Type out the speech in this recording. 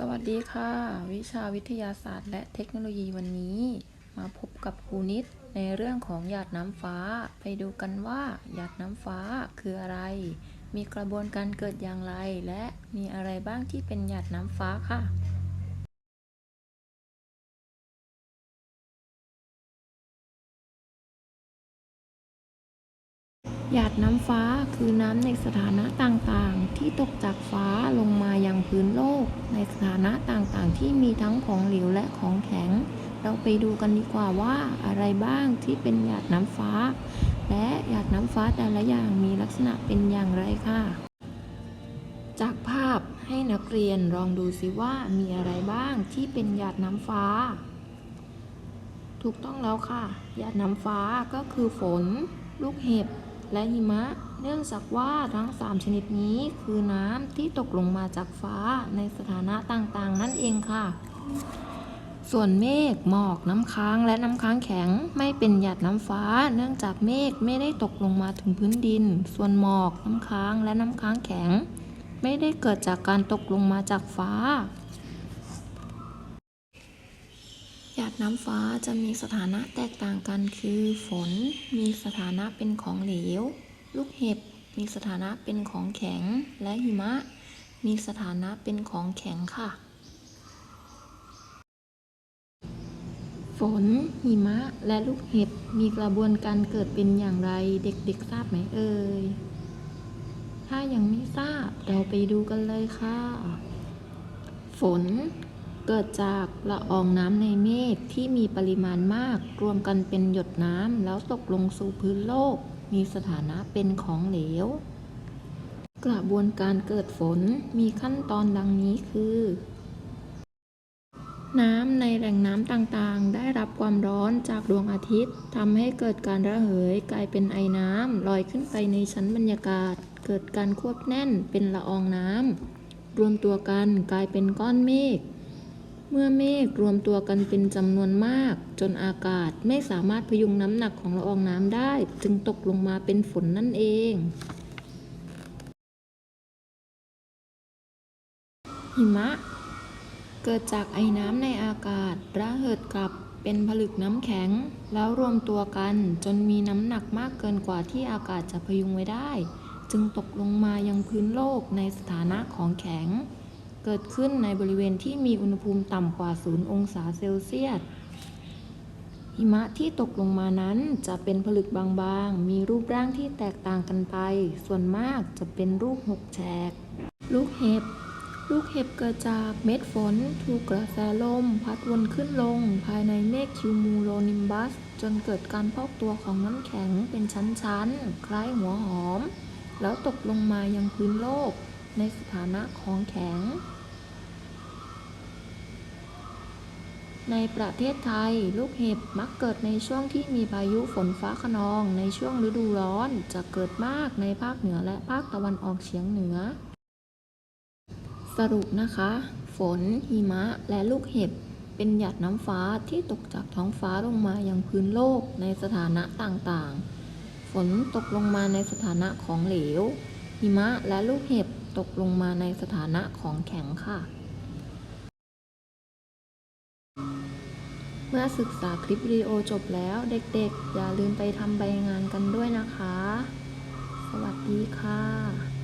สวัสดีค่ะ วิชาวิทยาศาสตร์และเทคโนโลยีวันนี้ มาพบกับครูนิดในเรื่องของหยาดน้ำฟ้า ไปดูกันว่าหยาดน้ำฟ้าคืออะไร มีกระบวนการเกิดอย่างไร และมีอะไรบ้างที่เป็นหยาดน้ำฟ้าค่ะ หยาดน้ำฟ้าคือน้ำในสถานะต่างๆ ที่ตกจากฟ้าลงมายังพื้นโลก ในสถานะต่างๆ ที่มีทั้งของเหลวและของแข็ง เราไปดูกันดีกว่าว่าอะไรบ้างที่เป็นหยาดน้ำฟ้า และหยาดน้ำฟ้าแต่ละอย่างมีลักษณะเป็นอย่างไรค่ะ จากภาพให้นักเรียนลองดูซิว่ามีอะไรบ้างที่เป็นหยาดน้ำฟ้า ถูกต้องแล้วค่ะ หยาดน้ำฟ้าก็คือฝน ลูกเห็บ และหิมะ เนื่องจากว่าทั้ง 3 ชนิดนี้คือน้ำที่ตกลงมาจากฟ้าในสถานะต่างๆ นั่นเองค่ะ ส่วนเมฆหมอกน้ำค้างและน้ำค้างแข็งไม่เป็นหยาดน้ำฟ้า เนื่องจากเมฆไม่ได้ตกลงมาถึงพื้นดิน ส่วนหมอกน้ำค้างและน้ำค้างแข็ง ไม่ได้เกิดจากการตกลงมาจากฟ้า หยาด น้ำฟ้าจะมีสถานะแตกต่างกันคือ ฝนมีสถานะเป็นของเหลว ลูกเห็บมีสถานะเป็นของแข็ง และหิมะ มีสถานะเป็นของแข็งค่ะ ฝน หิมะ และลูกเห็บมีกระบวนการเกิดเป็นอย่างไร เด็กๆทราบไหมเอ่ย ถ้ายังไม่ทราบเราไปดูกันเลยค่ะ ฝน เกิดจากละอองน้ำในเมฆที่มีปริมาณมาก รวมกันเป็นหยดน้ำแล้วตกลงสู่พื้นโลก มีสถานะเป็นของเหลว กระบวนการเกิดฝนมีขั้นตอนดังนี้คือ น้ำในแหล่งน้ำต่างๆ ได้รับความร้อนจากดวงอาทิตย์ทำให้เกิดการระเหยกลายเป็นไอน้ำลอยขึ้นไปในชั้นบรรยากาศ เกิดการควบแน่นเป็นละอองน้ำรวมตัวกันกลายเป็นก้อนเมฆ เมื่อเมฆรวมตัวกันเป็นจำนวนมาก จนอากาศไม่สามารถพยุงน้ำหนักของละอองน้ำได้ จึงตกลงมาเป็นฝนนั่นเอง หิมะ เกิดจากไอน้ำในอากาศระเหิดกลับเป็นผลึกน้ำแข็ง แล้วรวมตัวกันจนมีน้ำหนักมากเกินกว่าที่อากาศจะพยุงไว้ได้ จึงตกลงมายังพื้นโลกในสถานะของแข็ง เกิดขึ้นในบริเวณที่มีอุณหภูมิต่ำกว่า 0 องศาเซลเซียส หิมะที่ตกลงมานั้นจะเป็นผลึกบางๆ มีรูปร่างที่แตกต่างกันไป ส่วนมากจะเป็นรูปหกแฉก ลูกเห็บ ลูกเห็บเกิดจากเม็ดฝนถูกกระแสลม พัดวนขึ้นลง ภายในเมฆคิวมูโลนิมบัส จนเกิดการพอกตัวของน้ำแข็งเป็นชั้นๆ คล้ายหัวหอม แล้วตกลงมายังพื้นโลกในสถานะของแข็ง ในประเทศไทย ลูกเห็บมักเกิดในช่วงที่มีพายุฝนฟ้าขนอง ในช่วงฤดูร้อนจะเกิดมากในภาคเหนือและภาคตะวันออกเฉียงเหนือ สรุปนะคะ ฝน หิมะ และลูกเห็บ เป็นหยาดน้ำฟ้าที่ตกจากท้องฟ้าลงมายังพื้นโลกในสถานะต่างๆ ฝนตกลงมาในสถานะของเหลว หิมะและลูกเห็บตกลงมาในสถานะของแข็งค่ะ เมื่อศึกษาคลิปวิดีโอจบแล้วเด็กๆ อย่าลืมไปทำใบงานกันด้วยนะคะ สวัสดีค่ะ